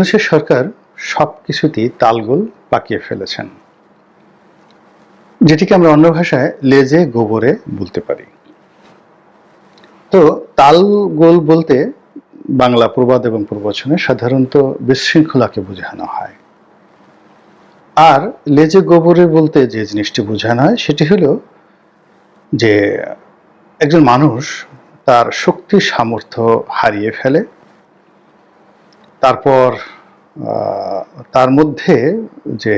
ইউনুসের সরকার সব কিছুতেই তালগোল পাকিয়ে ফেলেছেন, যেটিকে আমরা অন্য ভাষায় লেজে গোবরে বলতে পারি। তো তালগোল বলতে বাংলা প্রবাদ এবং প্রবচনে সাধারণত বিশৃঙ্খলাকে বোঝানো হয়। আর লেজে গোবরে বলতে যে জিনিসটি বোঝানো হয়, সেটি হলো যে একজন মানুষ তার শক্তি সামর্থ্য হারিয়ে ফেলে তারপর তার মধ্যে যে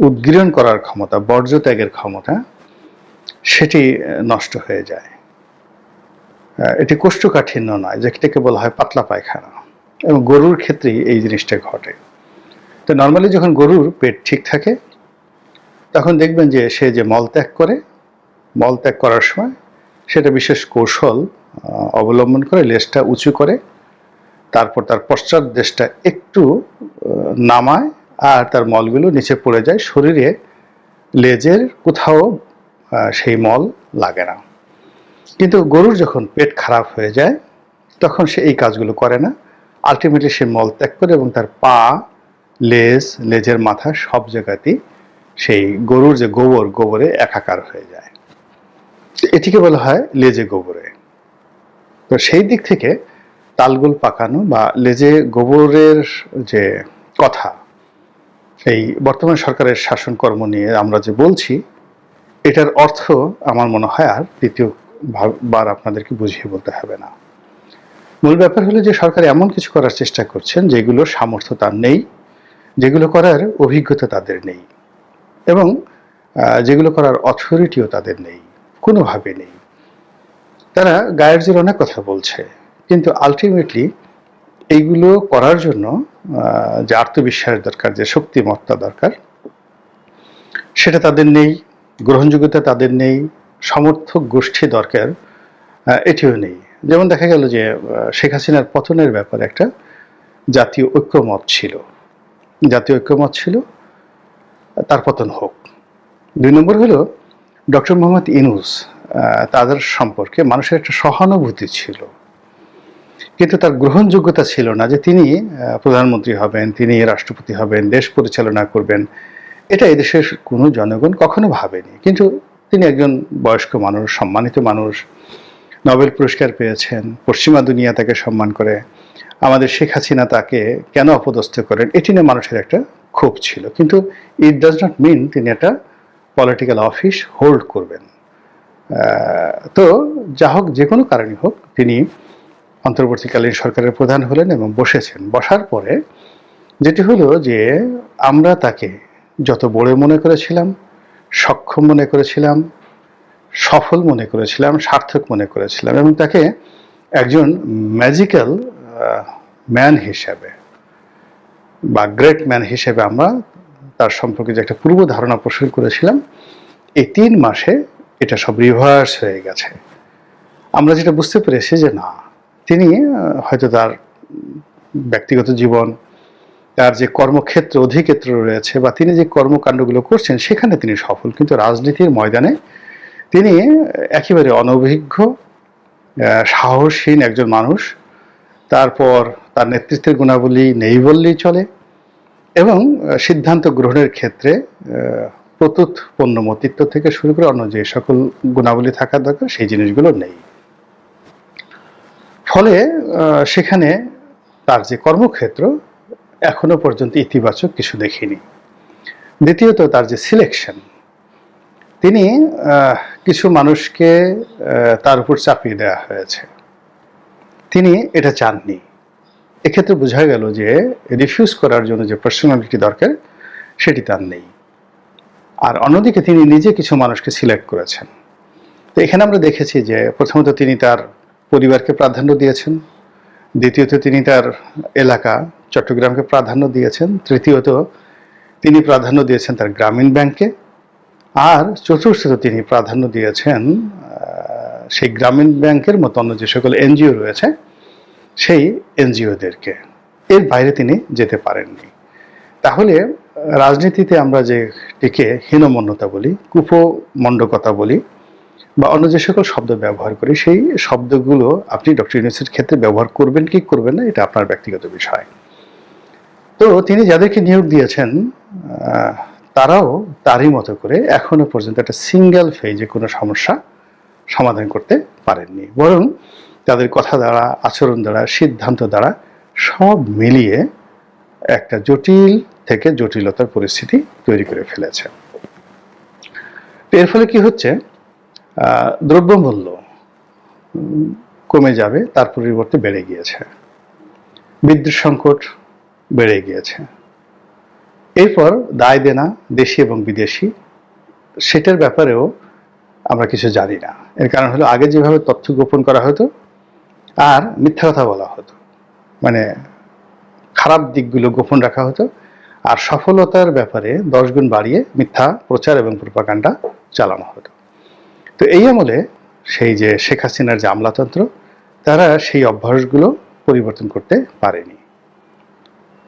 উদ্গীরণ করার ক্ষমতা, বর্জ্য ত্যাগের ক্ষমতা, সেটি নষ্ট হয়ে যায়। এটি কোষ্ঠকাঠিন্য নয়, যেটাকে বলা হয় পাতলা পায়খানা। এবং গরুর ক্ষেত্রেই এই জিনিসটা ঘটে। তো নর্মালি যখন গরুর পেট ঠিক থাকে, তখন দেখবেন যে সে যে মল ত্যাগ করে, মল ত্যাগ করার সময় সেটা বিশেষ কৌশল অবলম্বন করে, লেজটা উঁচু করে তারপর তার পশ্চাৎ দেশটা একটু নামায় আর তার মলগুলো নিচে পড়ে যায়। শরীরে লেজের কোথাও সেই মল লাগে না। কিন্তু গরুর যখন পেট খারাপ হয়ে যায়, তখন সে এই কাজগুলো করে না। আলটিমেটলি সে মল ত্যাগ করে এবং তার পা, লেজ, লেজের মাথা সব জায়গাতেই সেই গরুর যে গোবর, গোবরে একাকার হয়ে যায়। এটিকে বলা হয় লেজে গোবরে। তো সেই দিক থেকে তালগোল পাকানো বা লেজে গোবরের যে কথা, এই বর্তমান সরকারের শাসন কর্ম নিয়ে আমরা যে বলছি, এটার অর্থ আমার মনে হয় আর দ্বিতীয় ভা- বার আপনাদেরকে বুঝিয়ে বলতে হবে না। মূল ব্যাপার হলো যে সরকার এমন কিছু করার চেষ্টা করছেন যেগুলো সামর্থ্য তার নেই, যেগুলো করার অভিজ্ঞতা তাদের নেই এবং যেগুলো করার অথরিটিও তাদের নেই, কোনোভাবে নেই। তারা গায়ের জোর অনেক কথা বলছে। কিন্তু আলটিমেটলি এইগুলো করার জন্য যে আত্মবিশ্বাস দরকার, যে শক্তিমত্তা দরকার, সেটা তাদের নেই, গ্রহণযোগ্যতা তাদের নেই সমর্থক গোষ্ঠী দরকার এটিও নেই। যেমন দেখা গেল যে শেখ হাসিনার পতনের ব্যাপারে একটা জাতীয় ঐক্যমত ছিল। জাতীয় ঐক্যমত ছিল, তার পতন হোক। দুই নম্বর হলো ডক্টর মোহাম্মদ ইনুস তাদের সম্পর্কে মানুষের একটা সহানুভূতি ছিল। কিন্তু তার গ্রহণযোগ্যতা ছিল না যে তিনি প্রধানমন্ত্রী হবেন, তিনি রাষ্ট্রপতি হবেন, দেশ পরিচালনা করবেন। এটা এদেশের কোনো জনগণ কখনো ভাবেনি। কিন্তু তিনি একজন বয়স্ক মানুষ, সম্মানিত মানুষ, নোবেল পুরস্কার পেয়েছেন, পশ্চিমা দুনিয়া তাকে সম্মান করে, আমাদের শেখ হাসিনা তাকে কেন অপদস্থ করেন, এটি নিয়ে মানুষের একটা ক্ষোভ ছিল। কিন্তু ইট ডাজ নট মিন তিনি একটা পলিটিক্যাল অফিস হোল্ড করবেন। তো যা হোক, যে কোনো কারণে হোক, তিনি অন্তর্বর্তীকালীন সরকারের প্রধান হলেন এবং বসেছেন। বসার পরে যেটি হলো যে আমরা তাকে যত বড় মনে করেছিলাম, সক্ষম মনে করেছিলাম, সফল মনে করেছিলাম, সার্থক মনে করেছিলাম এবং তাকে একজন ম্যাজিক্যাল ম্যান হিসাবে বা গ্রেট ম্যান হিসেবে আমরা তার সম্পর্কে যে একটা পূর্ব ধারণা পোষণ করেছিলাম, এই তিন মাসে এটা সব রিভার্স হয়ে গেছে। আমরা যেটা বুঝতে পেরেছি যে না তিনি হয়তো তার ব্যক্তিগত জীবন তার যে কর্মক্ষেত্র অধিক্ষেত্র রয়েছে বা তিনি যে কর্মকাণ্ডগুলো করছেন সেখানে তিনি সফল। কিন্তু রাজনীতির ময়দানে তিনি একেবারে অনভিজ্ঞ সাহসহীন একজন মানুষ। তারপর তার নেতৃত্বের গুণাবলী নেই বললেই চলে এবং সিদ্ধান্ত গ্রহণের ক্ষেত্রে আহ, প্রতুত পণ্যমতিত্ব থেকে শুরু করে অন্য যে সকল গুণাবলী থাকা দরকার সেই জিনিসগুলো নেই। ফলে সেখানে তার যে কর্মক্ষেত্র, এখনও পর্যন্ত ইতিবাচক কিছু দেখিনি। দ্বিতীয়ত তার যে সিলেকশন তিনি কিছু মানুষকে তার উপর চাপিয়ে দেওয়া হয়েছে। তিনি এটা চাননি। এক্ষেত্রে বোঝা গেল যে রিফিউজ করার জন্য যে পার্সোনালিটি দরকার, সেটি তার নেই। আর অন্যদিকে তিনি নিজে কিছু মানুষকে সিলেক্ট করেছেন। তো এখানে আমরা দেখেছি যে, প্রথমত তিনি তার পরিবারকে প্রাধান্য দিয়েছেন। দ্বিতীয়ত তিনি তার এলাকা চট্টগ্রামকে প্রাধান্য দিয়েছেন। তৃতীয়ত তিনি প্রাধান্য দিয়েছেন তার গ্রামীণ ব্যাংকে আর চতুর্থত তিনি প্রাধান্য দিয়েছেন সেই গ্রামীণ ব্যাংকের মতো অন্য যে সকল এনজিও রয়েছে, সেই এনজিওদেরকে। এর বাইরে তিনি যেতে পারেননি। তাহলে, রাজনীতিতে আমরা যে টিকে হীনমন্যতা বলি, কুপমণ্ডকতা বলি বা অন্য যে সকল শব্দ ব্যবহার করি, সেই শব্দগুলো আপনি ডক্টর ইউনুসের ক্ষেত্রে ব্যবহার করবেন কি করবেন না, এটা আপনার ব্যক্তিগত বিষয়। তো তিনি যাদেরকে নিয়োগ দিয়েছেন তারাও তারই মতো করে এখনও পর্যন্ত একটা সিঙ্গেল ফেজে কোনো সমস্যা সমাধান করতে পারেননি। বরং তাদের কথা দ্বারা, আচরণ দ্বারা, সিদ্ধান্ত দ্বারা সব মিলিয়ে একটা জটিল থেকে জটিলতার পরিস্থিতি তৈরি করে ফেলেছে। এর ফলে কি হচ্ছে? দ্রব্যমূল্য কমে যাবে, তার পরিবর্তে বেড়ে গিয়েছে। বিদ্যুৎ সংকট বেড়ে গিয়েছে। এরপর দায় দেনা দেশি এবং বিদেশি, সেটার ব্যাপারেও আমরা কিছু জানি না। এর কারণ হলো, আগে যেভাবে তথ্য গোপন করা হতো, আর মিথ্যা কথা বলা হতো মানে খারাপ দিকগুলো গোপন রাখা হতো, আর সফলতার ব্যাপারে দশ গুণ বাড়িয়ে মিথ্যা প্রচার এবং প্রপাগান্ডা চালানো হতো। তো এই আমলে সেই যে শেখ হাসিনার যে আমলাতন্ত্র, তারা সেই অভ্যাসগুলো পরিবর্তন করতে পারেনি।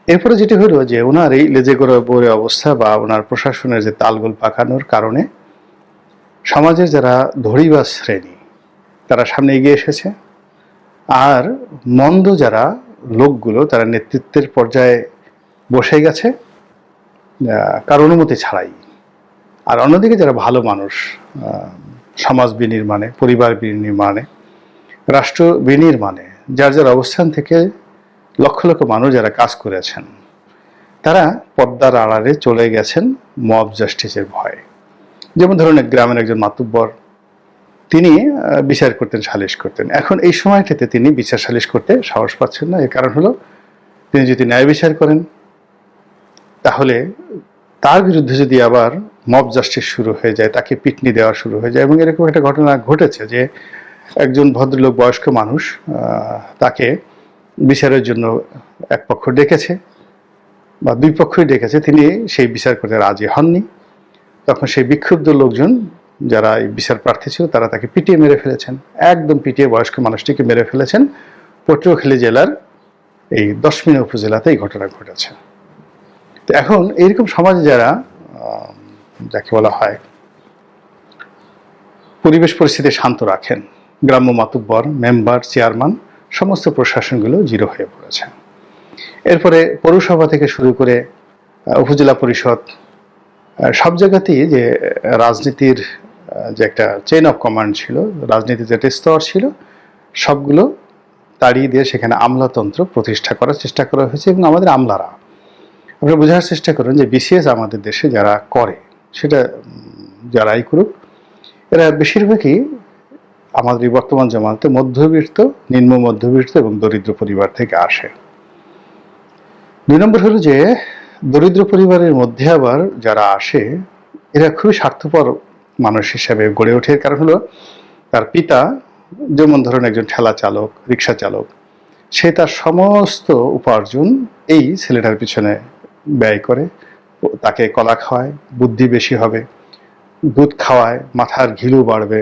এরপরে যেটি হলো যে ওনার এই লেজে গোড়া বড়ে অবস্থা বা ওনার প্রশাসনের যে তালগোল পাকানোর কারণে সমাজের যারা ধরিবা শ্রেণি, তারা সামনে এগিয়ে এসেছে। আর মন্দ যারা লোকগুলো, তারা নেতৃত্বের পর্যায়ে বসে গেছে কার অনুমতি ছাড়াই। আর অন্যদিকে যারা ভালো মানুষ সমাজ বিনির্মাণে, পরিবার বিনির্মাণে, রাষ্ট্র বিনির্মাণে, যার যার অবস্থান থেকে লক্ষ লক্ষ মানুষ যারা কাজ করেছেন, তারা পদ্মার আড়ালে চলে গেছেন মব জাস্টিসের ভয়ে। যেমন ধরুন গ্রামের একজন মাতুব্বর, তিনি বিচার করতেন, সালিশ করতেন। এখন এই সময়টাতে তিনি বিচার সালিশ করতে সাহস পাচ্ছেন না। এর কারণ হলো, তিনি যদি ন্যায় বিচার করেন, তাহলে তার বিরুদ্ধে যদি আবার মব জাস্টিস শুরু হয়ে যায়, তাকে পিটনি দেওয়া শুরু হয়ে যায় এবং এরকম একটা ঘটনা ঘটেছে যে একজন ভদ্রলোক, বয়স্ক মানুষ তাকে বিচারের জন্য এক পক্ষ ডেকেছে বা দুই পক্ষই ডেকেছে। তিনি সেই বিচার করতে রাজি হননি। তখন সেই বিক্ষুব্ধ লোকজন যারা এই বিচার প্রার্থী ছিল, তারা তাকে পিটিয়ে মেরে ফেলেছেন। একদম পিটিয়ে বয়স্ক মানুষটিকে মেরে ফেলেছেন। পটুয়াখালী জেলার এই দশমিনা উপজেলাতে এই ঘটনা ঘটেছে। তো এখন এইরকম সমাজে যারা যাকে বলা হয়। পরিবেশ পরিস্থিতি শান্ত রাখেন। গ্রাম্য মাতুব্বর, মেম্বার, চেয়ারম্যান, সমস্ত প্রশাসনগুলো জিরো হয়ে পড়েছে। এরপরে পৌরসভা থেকে শুরু করে উপজেলা পরিষদ সব জায়গাতেই যে রাজনীতির যে একটা চেইন অফ কমান্ড ছিল, রাজনীতির যে স্তর ছিল, সবগুলো তাড়িয়ে দিয়ে সেখানে আমলাতন্ত্র প্রতিষ্ঠা করার চেষ্টা করা হয়েছে এবং আমাদের আমলারা। আপনি বোঝার চেষ্টা করুন যে, বিসিএস আমাদের দেশে যারা করে সেটা যারাই করুক। এরা বেশিরভাগই আমাদের বর্তমান জামাতে মধ্যবিত্ত, নিম্ন মধ্যবিত্ত এবং দরিদ্র পরিবার থেকে আসে। দুই নম্বর হলো যে, দরিদ্র পরিবারের মধ্যে আবার যারা আসে, এরা খুবই স্বার্থপর মানুষ হিসাবে গড়ে ওঠে। কারণ হলো, তার পিতা যেমন ধরুন একজন ঠেলা চালক, রিক্সা চালক, সে তার সমস্ত উপার্জন এই ছেলেটার পিছনে ব্যয় করে। তাকে কলা খাওয়ায়, বুদ্ধি বেশি হবে, দুধ খাওয়ায়, মাথার ঘিলু বাড়বে।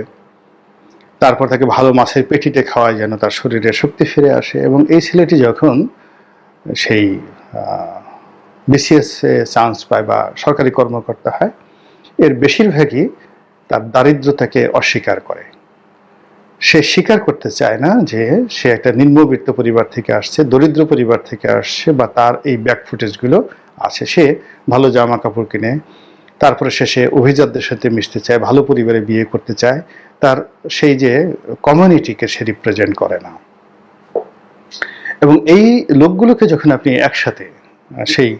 তারপর তাকে ভালো মাছের পেটিতে খাওয়ায় যেন তার শরীরে শক্তি ফিরে আসে এবং এই ছেলেটি যখন সেই বিসিএস চান্স পায় বা সরকারি কর্মকর্তা হয়, এর বেশিরভাগই তার দারিদ্রতাকে অস্বীকার করে। সে স্বীকার করতে চায় না যে সে একটা নিম্নবিত্ত পরিবার থেকে আসছে, দরিদ্র পরিবার থেকে আসছে বা তার এই ব্যাক ফুটেজগুলো আছে সে ভালো জামা কাপড় কিনে, তারপরে শেষে অভিজাতদের সাথে মিশতে চায়, ভালো পরিবারে বিয়ে করতে চায়, তার সেই যে কমিউনিটিকে সে রিপ্রেজেন্ট করে না। এবং এই লোকগুলোকে যখন আপনি একসাথে সেই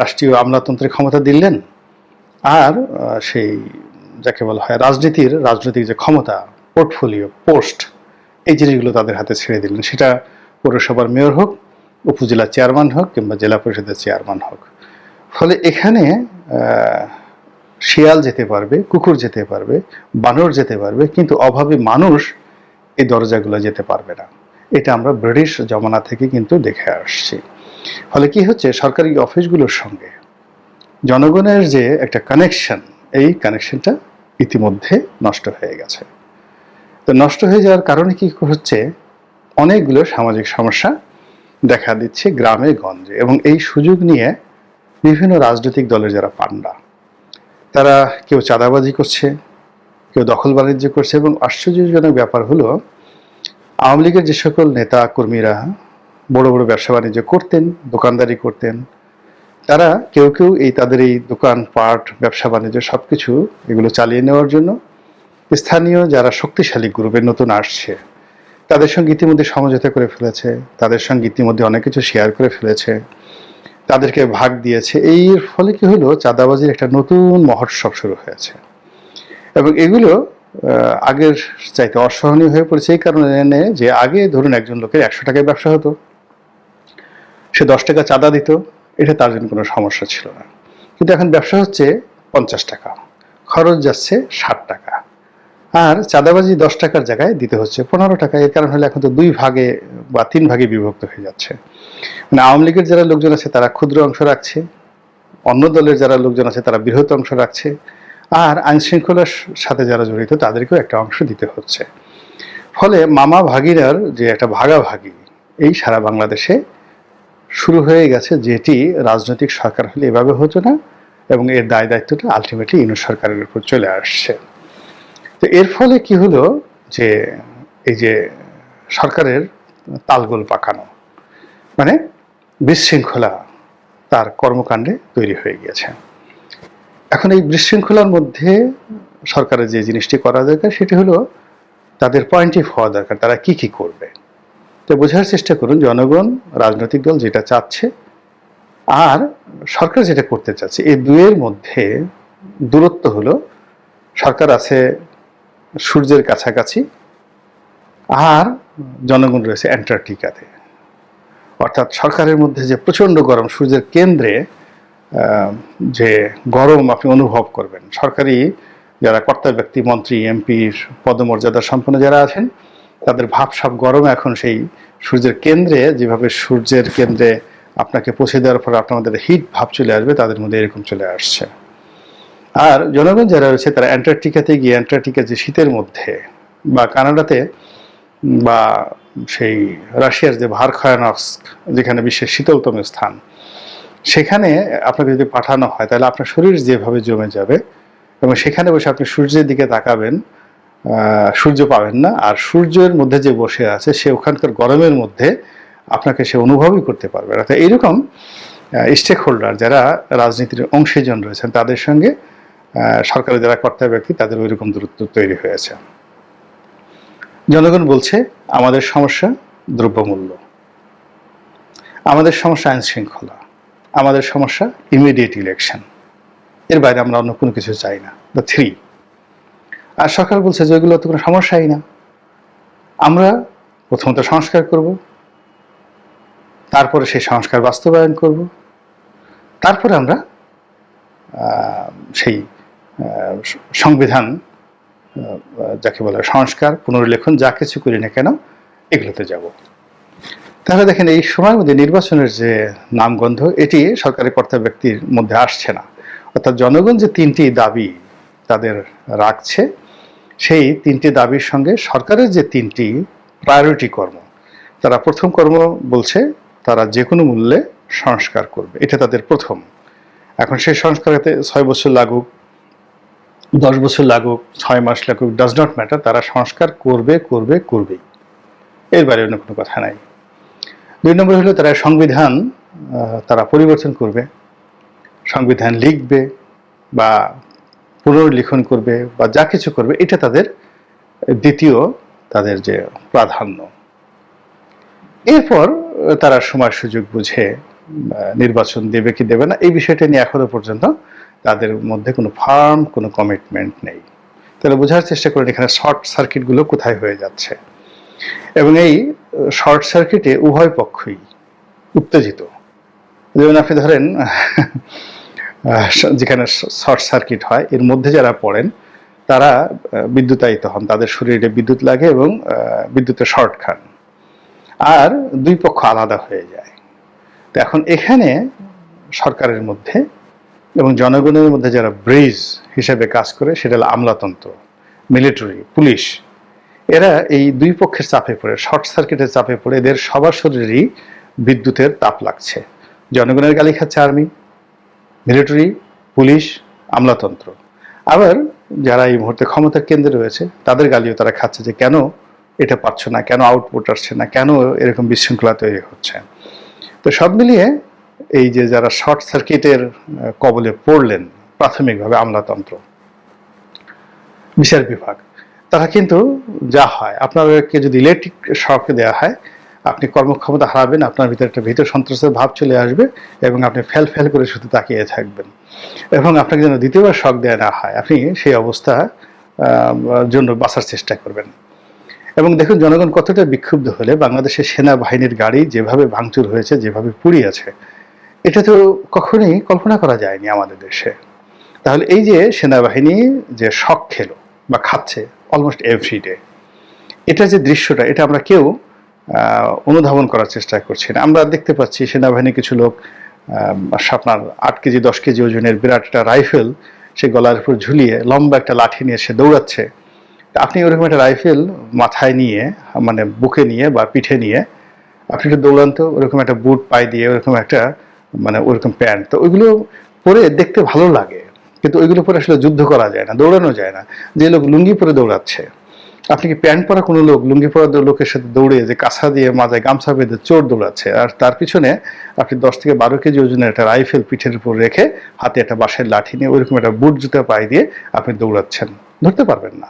রাষ্ট্রীয় আমলাতন্ত্রের ক্ষমতা দিলেন, আর সেই, যাকে বলা হয় রাজনীতির, রাজনৈতিক যে ক্ষমতা পোর্টফোলিও পোস্ট এই জিনিসগুলো তাদের হাতে ছেড়ে দিলেন। সেটা পৌরসভার মেয়র হোক উপজেলা চেয়ারম্যান হোক কিংবা জেলা পরিষদের চেয়ারম্যান হোক। ফলে এখানে শিয়াল যেতে পারবে, কুকুর যেতে পারবে, বানর যেতে পারবে, কিন্তু অভাবী মানুষ এই দরজাগুলো যেতে পারবে না। এটা আমরা ব্রিটিশ জমানা থেকে কিন্তু দেখে আসছি। ফলে কি হচ্ছে, সরকারি অফিসগুলোর সঙ্গে জনগণের যে একটা কানেকশন এই কানেকশনটা ইতিমধ্যে নষ্ট হয়ে গেছে। তো নষ্ট হয়ে যাওয়ার কারণে কি হচ্ছে, অনেকগুলো সামাজিক সমস্যা দেখা দিচ্ছে গ্রামে গঞ্জে এবং এই সুযোগ নিয়ে বিভিন্ন রাজনৈতিক দলের যারা পান্ডা তারা কেউ চাঁদাবাজি করছে, কেউ দখল বাণিজ্য করছে এবং আশ্চর্যজনক ব্যাপার হলো, আওয়ামী লীগের যে সকল নেতা কর্মীরা বড় বড় ব্যবসা বাণিজ্য করতেন, দোকানদারি করতেন, তারা কেউ কেউ এই তাদের এই দোকান পাট, ব্যবসা বাণিজ্য সব কিছু এগুলো চালিয়ে নেওয়ার জন্য স্থানীয় যারা শক্তিশালী গ্রুপের নতুন আসছে তাদের সঙ্গে ইতিমধ্যে সমঝোতা করে ফেলেছে, তাদের সঙ্গে ইতিমধ্যে অনেক কিছু শেয়ার করে ফেলেছে, তাদেরকে ভাগ দিয়েছে। এর ফলে কি হলো? চাঁদাবাজির একটা নতুন মহোৎসব শুরু হয়েছে। এবং এগুলো আগের চাইতে অসহনীয় হয়ে পড়েছে এই কারণে যে আগে ধরুন একজন লোকের একশো টাকায় ব্যবসা হতো, সে দশ টাকা চাঁদা দিত, এটা তার জন্য কোনো সমস্যা ছিল না। কিন্তু এখন ব্যবসা হচ্ছে পঞ্চাশ টাকা, খরচ যাচ্ছে ষাট টাকা। আর চাঁদাবাজি দশ টাকার জায়গায় দিতে হচ্ছে, পনেরো টাকা। এর কারণ হলে এখন তো দুই ভাগে বা তিন ভাগে বিভক্ত হয়ে যাচ্ছে। মানে আওয়ামী লীগের যারা লোকজন আছে, তারা ক্ষুদ্র অংশ রাখছে, অন্য দলের যারা লোকজন আছে, তারা বৃহৎ অংশ রাখছে, আর আইন শৃঙ্খলার সাথে যারা জড়িত, তাদেরকেও একটা অংশ দিতে হচ্ছে। ফলে মামা ভাগিরার যে একটা ভাগাভাগি, এই সারা বাংলাদেশে শুরু হয়ে গেছে, যেটি রাজনৈতিক সরকার হলে এভাবে হতো না, এবং এর দায় দায়িত্বটা আলটিমেটলি ইউনিট সরকারের উপর চলে আসছে। তো এর ফলে কি হলো যে এই যে সরকারের তালগোল পাকানো মানে বিশৃঙ্খলা তার কর্মকাণ্ডে তৈরি হয়ে গিয়েছে। এখন এই বিশৃঙ্খলার মধ্যে সরকারের যে জিনিসটি করা দরকার সেটি হলো তাদের পয়েন্টিভ হওয়া দরকার, তারা কি কি করবে। তো বোঝার চেষ্টা করুন, জনগণ, রাজনৈতিক দল যেটা চাচ্ছে আর সরকার যেটা করতে চাচ্ছে, এই দুয়ের মধ্যে দূরত্ব হলো সরকার আছে সূর্যের কাছাকাছি আর জনগণ রয়েছে অ্যান্টার্কটিকাতে। অর্থাৎ সরকারের মধ্যে যে প্রচণ্ড গরম সূর্যের কেন্দ্রে যে গরম আপনি অনুভব করবেন, সরকারি যারা কর্তা ব্যক্তি, মন্ত্রী, এমপি, পদমর্যাদা সম্পন্ন যারা আছেন, তাদের ভাবসাব গরম এখন সেই সূর্যের কেন্দ্রে। যেভাবে সূর্যের কেন্দ্রে আপনাকে পৌঁছে দেওয়ার পর আপনাদের হিট ভাব চলে আসবে, তাদের মধ্যে এরকম চলে আসছে। আর জনগণ যারা রয়েছে, তারা অ্যান্টার্কটিকাতে গিয়ে, অ্যান্টার্কটিকা যে শীতের মধ্যে বা কানাডাতে বা সেই রাশিয়ার যে ভারখায়ানস্ক, যেখানে বিশ্বের শীতলতম স্থান, সেখানে আপনাকে যদি পাঠানো হয়, তাহলে আপনার শরীর যেভাবে জমে যাবে এবং সেখানে বসে আপনি সূর্যের দিকে তাকাবেন সূর্য পাবেন না, আর সূর্যের মধ্যে যে বসে আছে, সে ওখানকার গরমের মধ্যে আপনাকে সে অনুভবই করতে পারবে অর্থাৎ এইরকম স্টেক হোল্ডার যারা রাজনীতির অংশীজন রয়েছেন, তাদের সঙ্গে সরকারের যারা কর্তা ব্যক্তি, তাদের ওই রকম দূরত্ব তৈরি হয়েছে। জনগণ বলছে, আমাদের সমস্যা দ্রব্যমূল্য। আমাদের সমস্যা আইন শৃঙ্খলা। আমাদের সমস্যা ইমিডিয়েট ইলেকশন এর বাইরে আমরা অন্য কোনো কিছু চাই না। দ্য থ্রি আর সরকার বলছে যে ওইগুলো তো কোনো সমস্যাই না। আমরা প্রথমত সংস্কার করব। তারপরে সেই সংস্কার বাস্তবায়ন করব। তারপরে আমরা সেই সংবিধান যাকে বলে সংস্কার, পুনর্লেখন, যা কিছু করি না কেন, এগুলোতে যাব। তাহলে দেখেন, এই সময়ের মধ্যে নির্বাচনের যে নামগন্ধ, এটি সরকারি কর্তা ব্যক্তির মধ্যে আসছে না। অর্থাৎ জনগণ যে তিনটি দাবি তাদের রাখছে, সেই তিনটি দাবির সঙ্গে সরকারের যে তিনটি প্রায়োরিটি কর্ম, তারা প্রথম কর্ম বলছে, তারা যে কোনো মূল্যে সংস্কার করবে। এটা তাদের প্রথম। এখন সেই সংস্কারেতে ছয় বছর লাগুক দশ বছর লাগুক, ছয় মাস লাগুক ডাজ নট ম্যাটার তারা সংস্কার করবে করবে, করবেই। এর বাইরে অন্য কোনো কথা নাই। দুই নম্বর হলো তারা সংবিধান তারা পরিবর্তন করবে, সংবিধান লিখবে বা পুনর্লিখন করবে বা যা কিছু করবে, এটা তাদের দ্বিতীয় তাদের যে প্রাধান্য। এরপর তারা সময় সুযোগ বুঝে নির্বাচন দেবে কি দেবে না, এই বিষয়টা নিয়ে এখনও পর্যন্ত তাদের মধ্যে কোনো ফার্ম, কোনো কমিটমেন্ট নেই। তাহলে বোঝার চেষ্টা করেন এখানে শর্ট সার্কিটগুলো কোথায় হয়ে যাচ্ছে। এবং এই শর্ট সার্কিটে উভয় পক্ষই উত্তেজিত। যেমন আপনি ধরেন যেখানে শর্ট সার্কিট হয়, এর মধ্যে যারা পড়েন, তারা বিদ্যুতায়িত হন। তাদের শরীরে বিদ্যুৎ লাগে এবং বিদ্যুতে শর্ট খান। আর দুই পক্ষ আলাদা হয়ে যায়। তো এখন এখানে সরকারের মধ্যে এবং জনগণের মধ্যে যারা ব্রিজ হিসেবে কাজ করে, সেটা হলো আমলাতন্ত্র, মিলিটারি, পুলিশ, এরা এই দুই পক্ষের চাপে পড়ে, শর্ট সার্কিটের চাপে পড়ে। এদের সবার শরীরেরই বিদ্যুতের তাপ লাগছে। জনগণের গালি খাচ্ছে আর্মি, মিলিটারি, পুলিশ, আমলাতন্ত্র। আবার যারা এই মুহূর্তে ক্ষমতার কেন্দ্রে রয়েছে, তাদের গালিও তারা খাচ্ছে যে, কেন এটা পাচ্ছ না? কেন আউটপুট আসছে না? কেন এরকম বিশৃঙ্খলা তৈরি হচ্ছে? তো সব মিলিয়ে এই যে যারা শর্ট সার্কিটের কবলে পড়লেন প্রাথমিকভাবে আমলাতন্ত্র বিচার বিভাগ, তারা কিন্তু যা হয়, আপনাদেরকে যদি ইলেকট্রিক শখ দেওয়া হয়, আপনি কর্মক্ষমতা হারাবেন, আপনার ভিতরে একটা ভিতর সন্ত্রাসের ভাব চলে আসবে এবং আপনি ফেল ফেল করে শুধু তাকিয়ে থাকবেন। এবং আপনাকে যেন দ্বিতীয়বার শখ দেওয়া না হয়, আপনি সেই অবস্থা জন্য বাঁচার চেষ্টা করবেন। এবং দেখুন, জনগণ কতটা বিক্ষুব্ধ হলে বাংলাদেশের সেনাবাহিনীর গাড়ি যেভাবে ভাঙচুর হয়েছে, যেভাবে পুড়িয়েছে এটা তো কখনোই কল্পনা করা যায়নি আমাদের দেশে। তাহলে এই যে সেনাবাহিনী যে শখ খেলো বা খাচ্ছে অলমোস্ট এভরি ডে এটা যে দৃশ্যটা, এটা আমরা কেউ অনুধাবন করার চেষ্টা করছি না। আমরা দেখতে পাচ্ছি সেনাবাহিনী কিছু লোক আপনার আট কেজি, দশ কেজি ওজনের বিরাট একটা রাইফেল, সে গলার উপর ঝুলিয়ে লম্বা একটা লাঠি নিয়ে সে দৌড়াচ্ছে। আপনি ওরকম একটা রাইফেল মাথায় নিয়ে মানে বুকে নিয়ে বা পিঠে নিয়ে, আপনি একটু দৌড়ান তো, ওরকম একটা বুট পায়ে দিয়ে, ওরকম একটা মানে ওরকম প্যান্ট। তো ওইগুলো পরে দেখতে ভালো লাগে। কিন্তু ওইগুলো পরে আসলে যুদ্ধ করা যায় না, দৌড়ানো যায় না। যে লোক লুঙ্গি পরে দৌড়াচ্ছে, আপনি কি প্যান্ট পরা কোনো লোক, লুঙ্গি পরা লোকের সাথে দৌড়ে যে কাঁচা দিয়ে মাথায় গামছা বেঁধে চোর দৌড়াচ্ছে, আর তার পিছনে আপনি দশ থেকে বারো কেজি ওজনের একটা রাইফেল পিঠের উপর রেখে হাতে একটা বাঁশের লাঠি নিয়ে ওইরকম একটা বুট জুতা পায়ে দিয়ে আপনি দৌড়াচ্ছেন, ধরতে পারবেন না।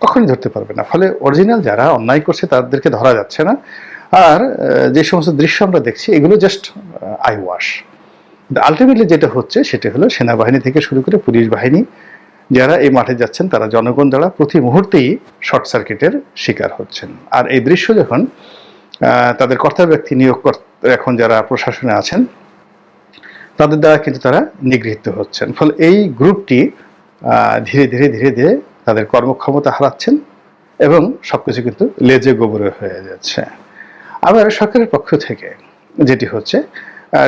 কখনই ধরতে পারবে না। ফলে অরিজিনাল যারা অন্যায় করছে তাদেরকে ধরা যাচ্ছে না। আর যে সমস্ত দৃশ্য আমরা দেখছি, এগুলো জাস্ট আই ওয়াশ আলটিমেটলি যেটা হচ্ছে, সেটা হলো সেনাবাহিনী থেকে শুরু করে পুলিশ বাহিনী, যারা এই মাঠে যাচ্ছেন, তারা জনগণ দ্বারা প্রতি মুহূর্তেই শর্ট সার্কিটের শিকার হচ্ছেন। আর এই দৃশ্য যখন তাদের কর্তা ব্যক্তি নিয়োগ এখন যারা প্রশাসনে আছেন, তাদের দ্বারা কিন্তু তারা নিগৃহীত হচ্ছেন। ফলে এই গ্রুপটি ধীরে ধীরে ধীরে ধীরে তাদের কর্মক্ষমতা হারাচ্ছেন এবং সবকিছু কিন্তু লেজে গোবরে হয়ে যাচ্ছে। আবার সরকারের পক্ষ থেকে যেটি হচ্ছে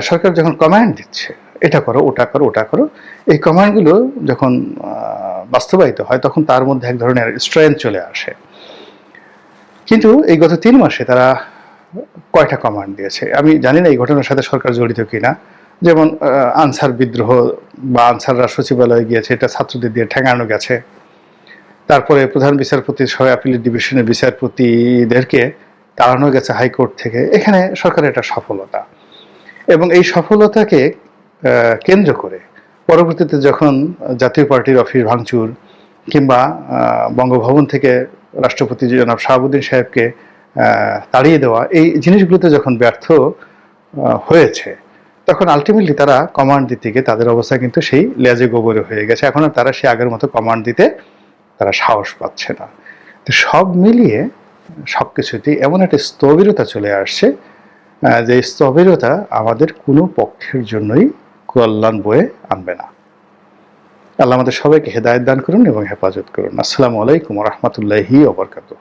সরকার যখন কমান্ড দিচ্ছে, এটা করো, ওটা করো ওটা করো, এই কমান্ডগুলো যখন বাস্তবায়িত হয়, তখন তার মধ্যে এক ধরনের স্ট্রেংথ চলে আসে। কিন্তু এই গত তিন মাসে তারা কয়টা কমান্ড দিয়েছে? আমি জানি না এই ঘটনার সাথে সরকার জড়িত কিনা। যেমন আনসার বিদ্রোহ বা আনসাররা সচিবালয়ে গিয়েছে, এটা ছাত্রদের দিয়ে ঠেঙানো গেছে। তারপরে প্রধান বিচারপতি, সহ অ্যাপিলেট ডিভিশনের বিচারপতিদেরকে তাড়ানো গেছে হাইকোর্ট থেকে, এখানে সরকারের একটা সফলতা। এবং এই সফলতাকে কেন্দ্র করে পরবর্তীতে যখন জাতীয় পার্টির অফিস ভাঙচুর কিংবা বঙ্গভবন থেকে রাষ্ট্রপতি জনাব শাহাবুদ্দিন সাহেবকে তাড়িয়ে দেওয়া, এই জিনিসগুলোতে যখন ব্যর্থ হয়েছে, তখন আলটিমেটলি তারা কমান্ড দিতে গিয়ে তাদের অবস্থা কিন্তু সেই লেজে গোবরে হয়ে গেছে। এখন আর তারা সে আগের মতো কমান্ড দিতে তারা সাহস পাচ্ছে না। তো সব মিলিয়ে সব কিছুতেই এমন একটা স্থবিরতা চলে আসছে যে স্থবিরতা আমাদের কোনো পক্ষের জন্যই কল্যাণ বয়ে আনবে না। আল্লাহ আমাদের সবাইকে হেদায়ত দান করুন এবং হেফাজত করুন। আসসালামু আলাইকুম রহমতুল্লাহি ওবরকাতুহ